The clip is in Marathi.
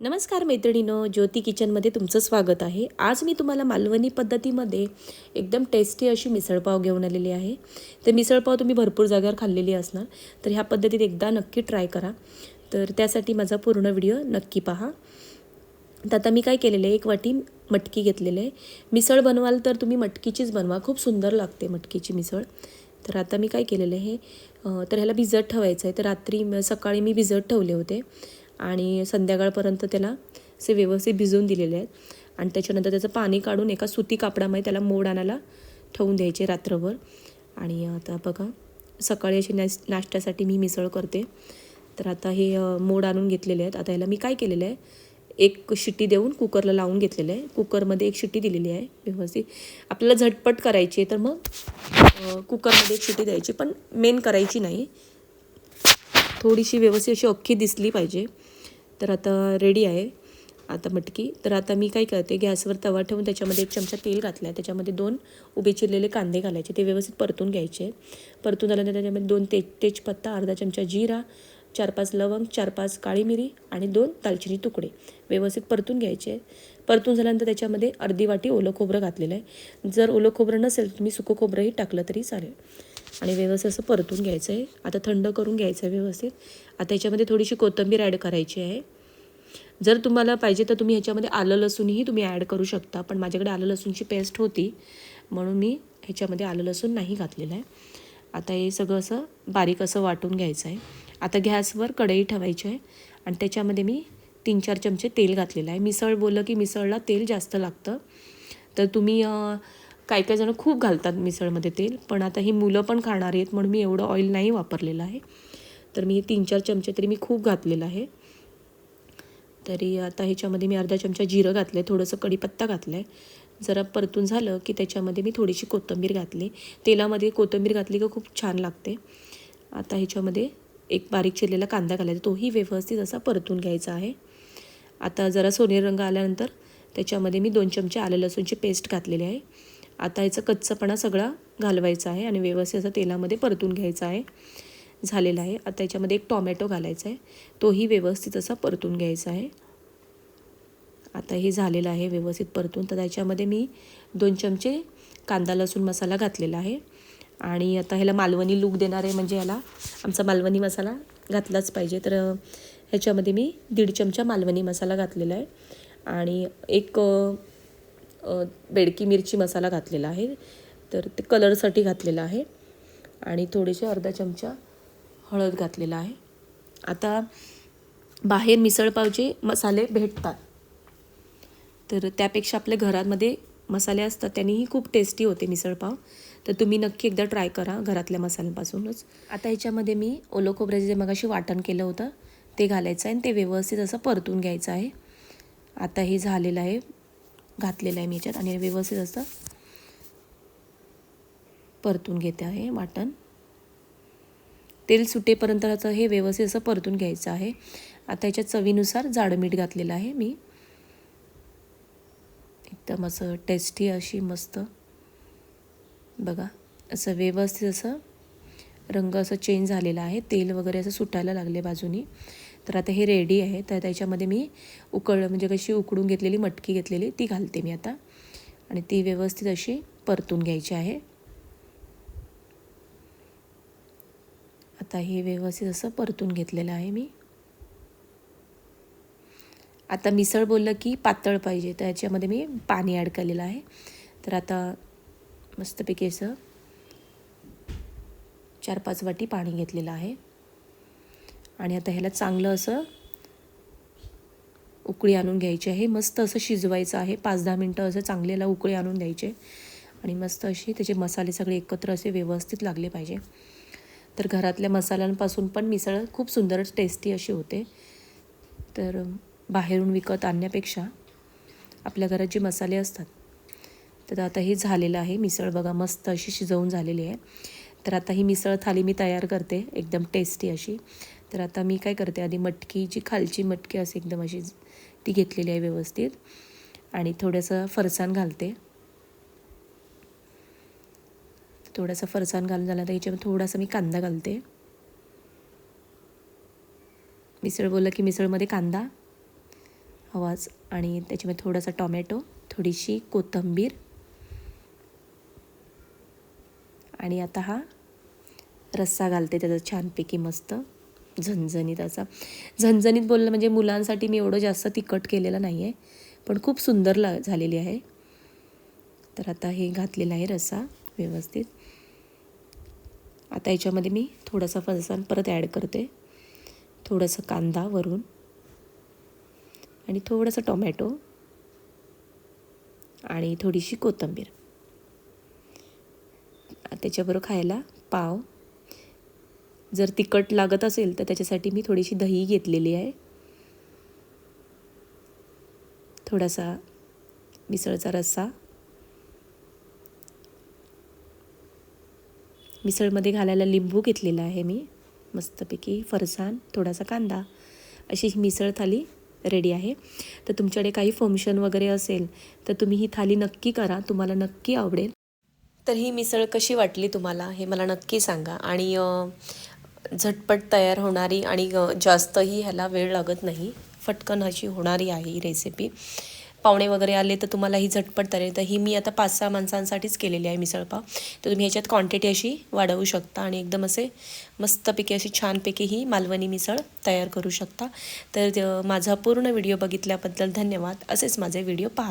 नमस्कार मैत्रिणीनो ज्योती किचनमध्ये तुमचं स्वागत आहे. आज मी तुम्हाला मालवणी पद्धतीमध्ये एकदम टेस्टी अशी मिसळपाव घेऊन आलेली आहे. तर मिसळपाव तुम्ही भरपूर जागेवर खाल्लेली असणार तर ह्या पद्धतीत एकदा नक्की ट्राय करा. तर त्यासाठी माझा पूर्ण व्हिडिओ नक्की पहा. तर आता मी काय केलेलं आहे एक वाटी मटकी घेतलेली आहे. मिसळ बनवाल तर तुम्ही मटकीचीच बनवा खूप सुंदर लागते मटकीची मिसळ. तर आता मी काय केलेलं आहे तर ह्याला भिजत ठेवायचं आहे. तर रात्री सकाळी मी भिजत ठेवले होते. आणि संध्याकाळपर्यंत त्याला असे व्यवस्थित भिजवून दिलेले आहेत. आणि त्याच्यानंतर त्याचं पाणी काढून एका सुती कापडामध्ये त्याला मोड आणायला ठेवून द्यायचे रात्रभर. आणि आता बघा सकाळी अशी नाश नाश्त्यासाठी मी मिसळ करते. तर आता हे मोड आणून घेतलेले आहेत. आता ह्याला मी काय केलेलं आहे? एक शिट्टी देऊन कुकरला लावून घेतलेलं आहे. कुकरमध्ये एक शिट्टी दिलेली आहे व्यवस्थित. आपल्याला झटपट करायची आहे तर मग कुकरमध्ये एक शिट्टी द्यायची पण मेन करायची नाही. थोडीशी व्यवस्थित अशी अख्खी दिसली पाहिजे. तर आता रेडी आहे. आता मटकी. तर आता मी काय करते गॅसवर तवा ठेवून त्याच्यामध्ये एक चमचा तेल घातला आहे त्याच्यामध्ये दोन उभे चिरलेले कांदे घालायचे. ते व्यवस्थित परतून घ्यायचे. परतून झाल्यानंतर त्याच्यामध्ये दोन तेज तेजपत्ता अर्धा चमचा जिरा चार पाच लवंग चार पाच काळी मिरी आणि दोन दालचिनी तुकडे. व्यवस्थित परतून घ्यायचे. परतून झाल्यानंतर त्याच्यामध्ये अर्धी वाटी ओलं खोबरं घातलेलं आहे. जर ओलं खोबरं नसेल तुम्ही सुकं खोबरंही टाकलं तरी चालेल. आणि व्यवस्थित असं परतून घ्यायचं आहे. आता थंड करून घ्यायचं आहे व्यवस्थित. आता याच्यामध्ये थोडीशी कोथिंबीर ॲड करायची आहे. जर तुम्हाला पाहिजे तर तुम्ही ह्याच्यामध्ये आलं लसूणही तुम्ही ॲड करू शकता पण माझ्याकडे आलं लसूणची पेस्ट होती म्हणून मी ह्याच्यामध्ये आलं लसूण नाही घातलेलं आहे. आता हे सगळं असं बारीक असं वाटून घ्यायचं आहे. आता गॅसवर कढई ठेवायची आहे आणि त्याच्यामध्ये मी तीन चार चमचे तेल घातलेलं आहे. मिसळ बोललं की मिसळला तेल जास्त लागतं. तर तुम्ही काही काही जण खूप घालतात मिसळमध्ये तेल पण आता ही मुलं पण खाणार आहेत म्हणून मी एवढं ऑइल नाही वापरलेलं आहे. तर मी तीन चार चमचे तरी मी खूप घातलेलं आहे. तरी आता ह्याच्यामध्ये मी अर्धा चमचा जिरं घातलं आहे थोडंसं कढीपत्ता घातलं आहे जरा परतून झालं की त्याच्यामध्ये मी थोडीशी कोथिंबीर घातली. तेलामध्ये कोथिंबीर घातली का खूप छान लागते. आता ह्याच्यामध्ये एक बारीक चिरलेला कांदा घालायचा तोही व्यवस्थित असा परतून घ्यायचा आहे. आता जरा सोनेरी रंग आल्यानंतर त्याच्यामध्ये मी दोन चमचे आलं लसूणची पेस्ट घातलेली आहे. आता ह्याचा कच्चपणा सगळा घालवायचा आहे आणि व्यवस्थित असं तेलामध्ये परतून घ्यायचा आहे. झालेला आहे. आता याच्यामध्ये एक टॉमॅटो घालायचा आहे. तोही व्यवस्थित असा परतून घ्यायचा आहे. आता हे झालेलं आहे व्यवस्थित परतून. तर त्याच्यामध्ये मी दोन चमचे कांदा लसूण मसाला घातलेला आहे. आणि आता ह्याला मालवणी लूक देणार आहे. म्हणजे ह्याला आमचा मालवणी मसाला घातलाच पाहिजे. तर ह्याच्यामध्ये मी दीड चमचा मालवणी मसाला घातलेला आहे. आणि एक बेडकी मिरची मसाला घातलेला आहे. तर ते कलरसाठी घातलेला आहे. आणि थोडेसे अर्धा चमचा हळद घातलेला आहे. आता बाहेर मिसळपावचे मसाले भेटतात. तर त्यापेक्षा आपल्या घरामध्ये मसाले असतात त्यांनीही खूप टेस्टी होते मिसळपाव तर तुम्ही नक्की एकदा ट्राय करा घरातल्या मसाल्यांपासूनच. आता ह्याच्यामध्ये मी ओलो खोबऱ्याचे जे मगाशी वाटण केलं होतं ते घालायचं आहे आणि ते व्यवस्थित असं परतून घ्यायचं आहे. आता हे झालेलं आहे. घातलेलं आहे मी याच्यात आणि व्यवस्थित असं परतून घेते आहे वाटण. तेल सुटेपर्यंत असं हे व्यवस्थित असं परतून घ्यायचं आहे. आता याच्यात चवीनुसार जाड मीठ घातलेलं आहे मी. एकदम असं टेस्टी अशी मस्त. बघा असं व्यवस्थित असं रंग असं चेंज झालेला आहे. तेल वगैरे असं सुटायला लागले बाजूनी. तर आता हे रेडी आहे. तर त्याच्यामध्ये मी उकळ म्हणजे कशी उकडून घेतलेली मटकी घेतलेली ती घालते मी आता. आणि ती व्यवस्थित अशी परतून घ्यायची आहे. आता हे व्यवस्थित असं परतून घेतलेलं आहे मी. आता मिसळ बोललं की पातळ पाहिजे तर याच्यामध्ये मी पाणी ॲड केलेलं आहे. तर आता मस्तपैकी असं चार पाच वाटी पाणी घेतलेलं आहे. आणि आता ह्याला चांगलं असं उकळी आणून घ्यायची आहे. मस्त असं शिजवायचं आहे. पाच दहा मिनटं असं चांगल्याला उकळी आणून द्यायचे. आणि मस्त अशी त्याचे मसाले सगळे एकत्र असे व्यवस्थित लागले पाहिजे. तर घरातल्या मसाल्यांपासून पण मिसळ खूप सुंदर टेस्टी अशी होते. तर बाहेरून विकत आणण्यापेक्षा आपल्या घरात जे मसाले असतात तर आता हे झालेलं आहे मिसळ. बघा मस्त अशी शिजवून झालेली आहे. तर आता ही मिसळ थाली मी तयार करते. एकदम टेस्टी अशी. तर आता मी काय करते आधी मटकी जी खालची मटकी असे एकदम अशी ती घेतलेली आहे व्यवस्थित. आणि थोडंसं फरसाण घालते. थोडासा फरसाण घालून झाला तर याच्यामध्ये थोडासा मी कांदा घालते. मिसळ बोललं की मिसळमध्ये कांदा आवाज आणि त्याच्यामध्ये थोडासा टॉमॅटो थोडीशी कोथिंबीर. आणि आता हा रस्सा घालते त्याचा छानपैकी मस्त. झणझणीत असा. झणझणीत बोललं म्हणजे मुलांसाठी मी एवढं जास्त तिखट केलेलं नाही आहे पण खूप सुंदर ला झालेली आहे. तर आता हे घातलेलं आहे रस्सा व्यवस्थित. आता याच्यामध्ये मी थोडासा फरसाण परत ॲड करते. थोडंसं कांदा वरून आणि थोडंसं टोमॅटो आणि थोडीशी कोथिंबीर. त्याच्याबरोबर खायला पाव जर तिखट लागत असेल तर त्याच्यासाठी मी थोडीशी दही घेतलेली आहे. थोडासा मिसळचा रस्सा. मिसळमध्ये घालायला लिंबू घेतलेला आहे मी. मस्तपैकी फरसाण थोडासा कांदा. अशी ही मिसळ थाली रेडी आहे. तर तुमच्याकडे काही फंक्शन वगैरे असेल तर तुम्ही ही थाली नक्की करा. तुम्हाला नक्की आवडेल. तर ही मिसळ कशी वाटली तुम्हाला हे मला नक्की सांगा. आणि झटपट तयार होणारी आणि जास्तही ह्याला वेळ लागत नाही. फटकन अशी होणारी आहे ही रेसिपी पाहुणे वगैरे आले तर तुम्हाला ही झटपट तयार तर ही मी आता पाच सहा माणसांसाठीच केलेली आहे मिसळपाव. तर तुम्ही ह्याच्यात क्वांटिटी अशी वाढवू शकता आणि एकदम असे मस्तपैकी अशी छानपैकी ही मालवणी मिसळ तयार करू शकता. तर माझा पूर्ण व्हिडिओ बघितल्याबद्दल धन्यवाद. असेच माझे व्हिडिओ पहा.